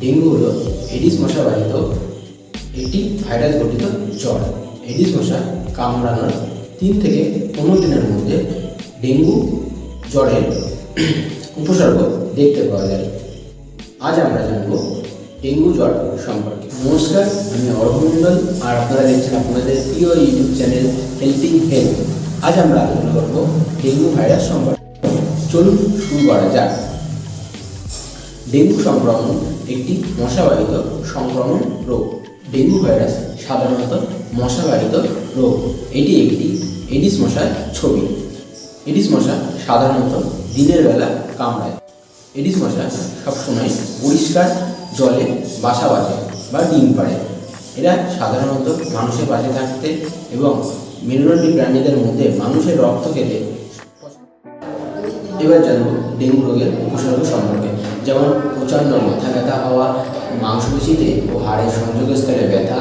Dengue হলো Aedes মশা বাহিত একটি ভাইরাস ঘটিত জ্বর। এডিস মশা কামড়ানোর তিন থেকে পনেরো দিনের মধ্যে ডেঙ্গু জ্বরের উপসর্গ দেখতে পাওয়া যায়। আজ আমরা জানব ডেঙ্গু জ্বর সম্পর্কে। নমস্কার, আমি অরবিন্দল আর আপনারা দেখছেন আপনাদের প্রিয় ইউটিউব চ্যানেল হেল্পিং হেলথ আজ আমরা আলোচনা করব ডেঙ্গু ভাইরাস সম্পর্কে। চলুন শুরু করা যাক। ডেঙ্গু সংক্রমণ একটি মশাবাহিত সংক্রমণ রোগ। ডেঙ্গু ভাইরাস সাধারণত মশাবাহিত রোগ। এটি একটি এডিস মশার ছবি। এডিস মশা সাধারণত দিনের বেলা কামড়ায়। এডিস মশা সবসময় পরিষ্কার জলে বাসা বাঁধে বা ডিম পাড়ে। এরা সাধারণত মানুষের পাশে থাকতে এবং মেরুদণ্ডী প্রাণীদের মধ্যে মানুষের রক্ত খেতে এবার জানব ডেঙ্গু রোগের উপসর্গ সম্পর্কে। যেমন প্রচণ্ড মাথা ব্যথা হওয়া মাংসপেশিতে ও হাড়ের সংযোগস্থলে ব্যথা,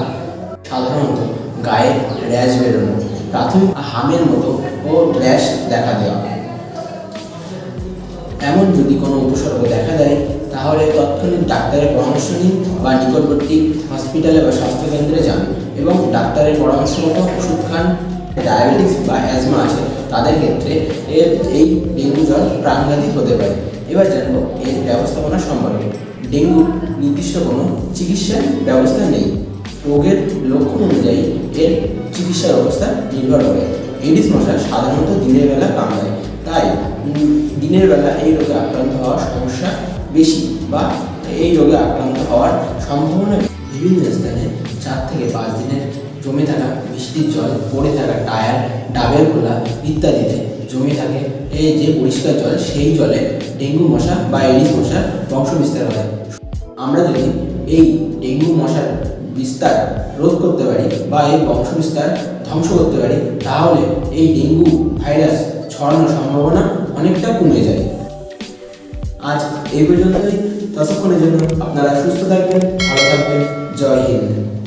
সাধারণত গায়ে র্যাশ বেরোনো, প্রাথমিক হামের মতো ও র্যাশ দেখা দেওয়া। এমন যদি কোনো উপসর্গ দেখা দেয়, তাহলে তৎক্ষণিক ডাক্তারের পরামর্শ নিন বা নিকটবর্তী হসপিটালে বা স্বাস্থ্যকেন্দ্রে যান এবং ডাক্তারের পরামর্শ মতো ওষুধ খান। ডায়াবেটিস বা অ্যাজমা আছে তাদের ক্ষেত্রে এর এই ডেঙ্গু জ্বর প্রাণঘাতী হতে পারে। এবার জানব, এর ব্যবস্থাপনা সম্পর্কে। ডেঙ্গু নির্দিষ্ট কোনো চিকিৎসার ব্যবস্থা নেই। রোগের লক্ষণ অনুযায়ী এর চিকিৎসা ব্যবস্থা নির্ভর করে। এডিস মশা সাধারণত দিনের বেলা কামড়ায়। তাই দিনের বেলা এই রোগে আক্রান্ত হওয়ার সমস্যা বেশি বা এই রোগে আক্রান্ত হওয়ার সম্ভাবনা বিভিন্ন স্থানে চার থেকে পাঁচ দিনের জমে থাকা বৃষ্টির জল, পড়ে থাকা টায়ার, ডাবের খোলা ইত্যাদিতে জমে থাকে। এই যে পরিষ্কার জল, সেই জলে ডেঙ্গু, মশা বা এডিস মশার বংশ বিস্তার হয়। আমরা যদি এই ডেঙ্গু, মশার বিস্তার রোধ করতে পারি বা এই বংশ বিস্তার ধ্বংস করতে পারি, তাহলে এই ডেঙ্গু ভাইরাস ছড়ানোর সম্ভাবনা অনেকটা কমে যায়। আজ এই পর্যন্তই। ততক্ষণের জন্য আপনারা সুস্থ থাকবেন, ভালো থাকবেন।